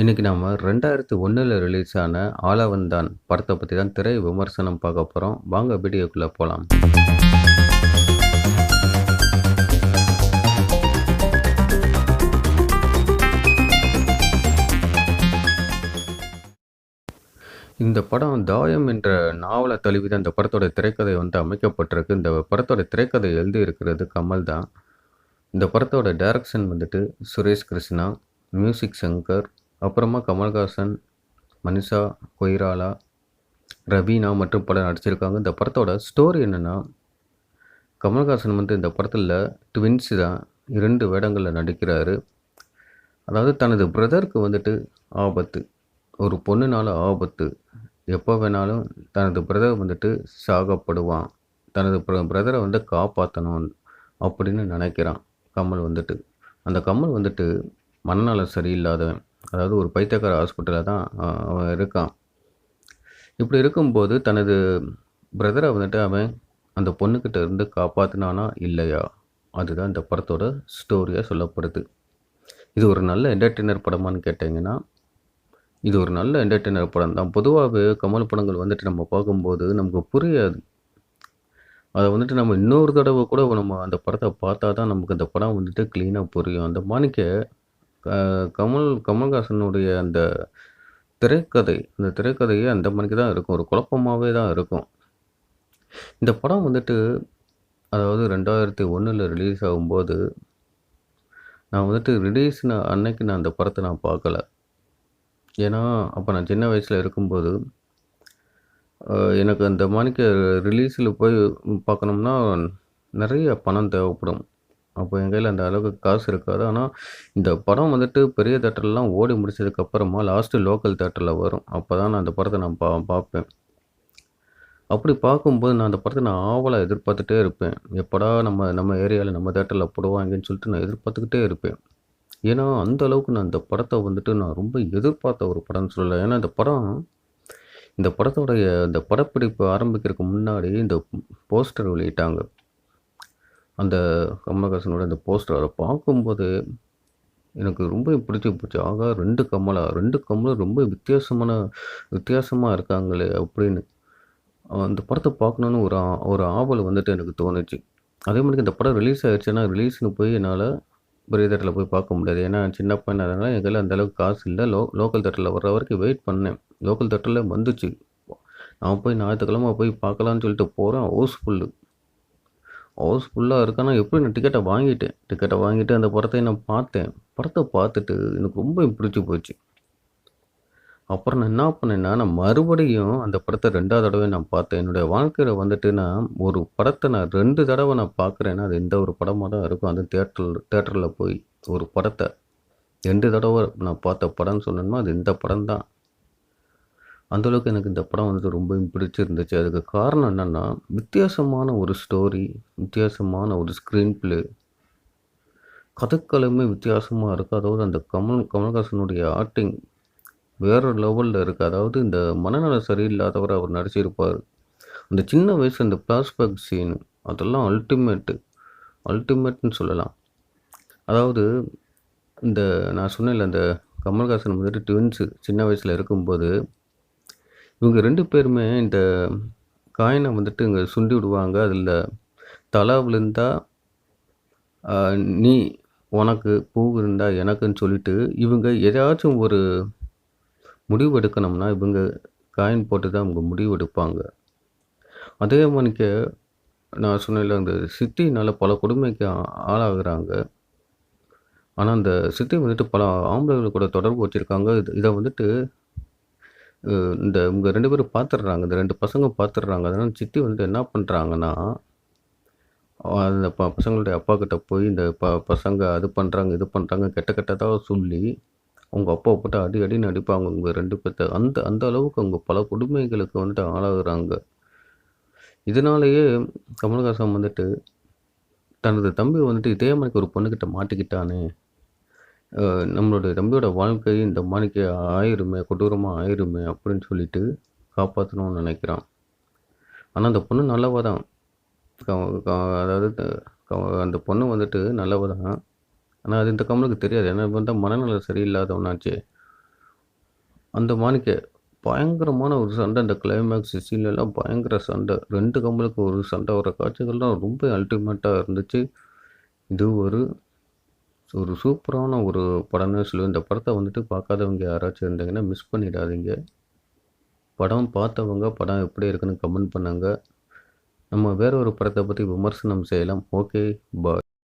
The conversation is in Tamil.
இன்றைக்கி நாம் ரெண்டாயிரத்தி ஒன்றில் ரிலீஸ் ஆன ஆலவந்தான் படத்தை பற்றி தான் திரை விமர்சனம் பார்க்க போகிறோம் வாங்க வீடியோக்குள்ளே போகலாம் இந்த படம் தாயம் என்ற நாவலை தழுவி தான் இந்த படத்தோட திரைக்கதை வந்து அமைக்கப்பட்டிருக்கு. இந்த படத்தோட திரைக்கதை எழுதியிருக்கிறது கமல் தான். இந்த படத்தோட டைரக்ஷன் வந்துட்டு சுரேஷ் கிருஷ்ணா, மியூசிக் சங்கர், அப்புறமா கமல்ஹாசன், மனிஷா கொய்ராலா, ரவீனா மற்றும் பலர் நடிச்சிருக்காங்க. இந்த படத்தோட ஸ்டோரி என்னென்னா கமல்ஹாசன் வந்து இந்த படத்தில் ட்வின்ஸ் தான் இரண்டு வேடங்களில் நடிக்கிறாரு. அதாவது தனது பிரதருக்கு வந்துட்டு ஆபத்து. ஒரு பொண்ணுனால ஆபத்து. எப்போ வேணாலும் தனது பிரதர் வந்துட்டு சாகப்படுவான். தனது பிரதரை வந்து காப்பாற்றணும் அப்படின்னு நினைக்கிறான் கமல் வந்துட்டு. அந்த கமல் வந்துட்டு மனநலம் சரியில்லாதவன். அதாவது ஒரு பைத்தியக்கார ஹாஸ்பிட்டலில் தான் அவன் இருக்கான். இப்படி இருக்கும்போது தனது பிரதரை வந்துட்டு அவன் அந்த பொண்ணுக்கிட்ட இருந்து காப்பாற்றினானா இல்லையா? அதுதான் இந்த படத்தோட ஸ்டோரியாக சொல்லப்படுது. இது ஒரு நல்ல என்டர்டெய்னர் படமான்னு கேட்டிங்கன்னா இது ஒரு நல்ல என்டர்டெய்னர் படம் தான். பொதுவாகவே கமல் படங்கள் வந்துட்டு நம்ம பார்க்கும்போது நமக்கு புரியாது. அதை வந்துட்டு நம்ம இன்னொரு தடவை கூட நம்ம அந்த படத்தை பார்த்தா தான் நமக்கு அந்த படம் வந்துட்டு க்ளீனாக புரியும். அந்த மாணிக்க கமல் கமல்ஹாசனுடைய அந்த திரைக்கதை அந்த திரைக்கதையே அந்த மாணிக்கு தான் இருக்கும். ஒரு குழப்பமாகவே தான் இருக்கும். இந்த படம் வந்துட்டு அதாவது 2001ல ரிலீஸ் ஆகும்போது, நான் வந்துட்டு ரிலீஸ்ன அன்னைக்கு நான் அந்த படத்தை நான் பார்க்கல. ஏன்னா, அப்போ நான் சின்ன வயசில் இருக்கும்போது, எனக்கு அந்த மாணிக்க ரிலீஸில் போய் பார்க்கணும்னா, நிறைய பணம் தேவைப்படும். அப்போ என் கையில் அந்த அளவுக்கு காசு இருக்காது. ஆனால் இந்த படம் வந்துட்டு பெரிய தேட்டர்லாம் ஓடி முடிச்சதுக்கப்புறமா லாஸ்ட்டு லோக்கல் தேட்டரில் வரும். அப்பதான் நான் அந்த படத்தை நான் பா பார்ப்பேன். அப்படி பார்க்கும்போது நான் அந்த படத்தை நான் ஆவலாக எதிர்பார்த்துட்டே இருப்பேன். எப்படா நம்ம நம்ம ஏரியாவில் நம்ம தேட்டரில் போடுவாங்கன்னு சொல்லிட்டு நான் எதிர்பார்த்துக்கிட்டே இருப்பேன். ஏன்னா, அந்த அளவுக்கு நான் இந்த படத்தை வந்துட்டு நான் ரொம்ப எதிர்பார்த்த ஒரு படம்னு சொல்லலை ஏன்னா, இந்த படம் இந்த படத்தோடைய இந்த படப்பிடிப்பு ஆரம்பிக்கிறதுக்கு முன்னாடி இந்த போஸ்டர் வெளியிட்டாங்க. அந்த கமலஹாசனோட அந்த போஸ்டர் அதை பார்க்கும்போது, எனக்கு ரொம்ப பிடிச்சி போச்சு. ஆகா ரெண்டு கமலா ரெண்டு கமலும் ரொம்ப வித்தியாசமான வித்தியாசமாக இருக்காங்களே அப்படின்னு. அந்த படத்தை பார்க்கணுன்னு ஒரு ஆ ஒரு ஆவல் வந்துட்டு எனக்கு தோணுச்சு. அதே மாதிரி இந்த படம் ரிலீஸ் ஆயிருச்சுன்னா, ரிலீஸ்னு போய் என்னால் பெரிய தேட்டரில் போய் பார்க்க முடியாது. ஏன்னா, சின்ன பையனா எங்கள் என் அந்த அளவுக்கு காசு இல்லை லோ லோக்கல் தேட்டரில் வர்ற வரைக்கும் வெயிட் பண்ணேன். லோக்கல் தேட்டரில் வந்துச்சு. நான் போய் ஞாயிற்றுக்கிழமை போய் பார்க்கலான்னு சொல்லிட்டு போகிறேன் ஹவுஸ்ஃபுல்லு ஹவுஸ் ஃபுல்லாக இருக்கானா எப்படி நான் டிக்கெட்டை வாங்கிட்டேன். டிக்கெட்டை வாங்கிட்டு அந்த படத்தை நான் பார்த்தேன். படத்தை பார்த்துட்டு எனக்கு ரொம்ப பிடிச்சி போச்சு. அப்புறம் நான் என்ன பண்ணேன்னா, நான் மறுபடியும் அந்த படத்தை ரெண்டாவது தடவை நான் பார்த்தேன். என்னுடைய வாழ்க்கையில் வந்துட்டு நான் ஒரு படத்தை நான் ரெண்டு தடவை நான் பார்க்குறேன்னா, அது எந்த ஒரு படமாக தான் இருக்கும். அது தேட்டரில் தேட்டரில் போய் ஒரு படத்தை ரெண்டு தடவை நான் பார்த்த படம்னு சொன்னேன்னா, அது இந்த படம் தான். அந்தளவுக்கு எனக்கு இந்த படம் வந்துட்டு ரொம்பவும் பிடிச்சிருந்துச்சு. அதுக்கு காரணம் என்னென்னா வித்தியாசமான ஒரு ஸ்டோரி, வித்தியாசமான ஒரு ஸ்க்ரீன் பிளே. கதைக்களமே வித்தியாசமாக இருக்குது அதாவது அந்த கமல் கமல்ஹாசனுடைய ஆக்டிங் வேற லெவலில் இருக்குது அதாவது இந்த மனநலம் சரியில்லாதவர் அவர் நடிச்சிருப்பார் அந்த சின்ன வயசு அந்த ஃபிளாஷ்பேக் சீன் அதெல்லாம் அல்டிமேட்டு அல்டிமேட்னு சொல்லலாம். அதாவது இந்த நான் சொன்னேன்ல அந்த கமல்ஹாசன் வந்துட்டு ட்வின்ஸு சின்ன வயசில் இருக்கும்போது, இவங்க ரெண்டு பேருமே இந்த காயினை வந்துட்டு இங்கே சுண்டி விடுவாங்க. அதில் தலை விழுந்தா நீ உனக்கு, பூ விழுந்தா எனக்குன்னு சொல்லிட்டு, இவங்க எதாச்சும் ஒரு முடிவு எடுக்கணும்னா, இவங்க காயின் போட்டு தான் இவங்க முடிவு எடுப்பாங்க. அதே மணிக்கு நான் சொன்னேன்ல அந்த சிட்டினால் பல கொடுமைக்கு ஆளாகிறாங்க ஆனால் அந்த சிட்டி வந்துட்டு பல ஆம்பளைகள் கூட தொடர்பு வச்சிருக்காங்க. இது இதை வந்துட்டு இந்த இவங்க ரெண்டு பேரும் பார்த்துடுறாங்க. இந்த ரெண்டு பசங்க பார்த்துடுறாங்க. அதனால் சித்தி வந்து என்ன பண்ணுறாங்கன்னா அந்த ப பசங்களுடைய அப்பாகிட்ட போய் இந்த ப பசங்க அது பண்ணுறாங்க இது பண்ணுறாங்க கெட்ட கெட்டதாக சொல்லி, அவங்க அப்பா போட்டு அடி அடின்னு அடிப்பாங்க. இவங்க 2 பேத்த. அந்த அந்த அளவுக்கு அவங்க பல கொடுமைகளுக்கு வந்துட்டு ஆளாகிறாங்க இதனாலேயே கமல்ஹாசன் வந்துட்டு, தனது தம்பி வந்துட்டு இதே மாதிரி ஒரு பொண்ணுக்கிட்ட மாட்டிக்கிட்டானே! நம்மளுடைய தம்பியோட வாழ்க்கை இந்த மாணிக்கு ஆயிருமே, கொடூரமாக ஆயிருமே அப்படின்னு சொல்லிட்டு காப்பாற்றணும்னு நினைக்கிறான். ஆனால் அந்த பொண்ணு நல்லவ தான். க அதாவது அந்த பொண்ணு வந்துட்டு நல்லவ தான். ஆனால் அது இந்த கம்மலுக்கு தெரியாது. ஏன்னா, வந்து தான் சரியில்லாதவனாச்சு அந்த மாணிக்க பயங்கரமான ஒரு சண்டை. அந்த கிளைமேக்ஸ் சீன்லலாம் பயங்கர சண்டை. ரெண்டு கம்பலுக்கு ஒரு சண்டை வர காட்சிகள்லாம் ரொம்ப அல்டிமேட்டாக இருந்துச்சு. இது ஒரு ஒரு சூப்பரான ஒரு படம்னு சொல்லுவேன். இந்த படத்தை வந்துட்டு பார்க்காதவங்க யாராச்சும் இருந்தீங்கன்னா மிஸ் பண்ணிடாதீங்க. படம் பார்த்தவங்க படம் எப்படி இருக்குன்னு கமெண்ட் பண்ணாங்க நம்ம வேற ஒரு படத்தை பற்றி விமர்சனம் செய்யலாம். ஓகே. பாய்.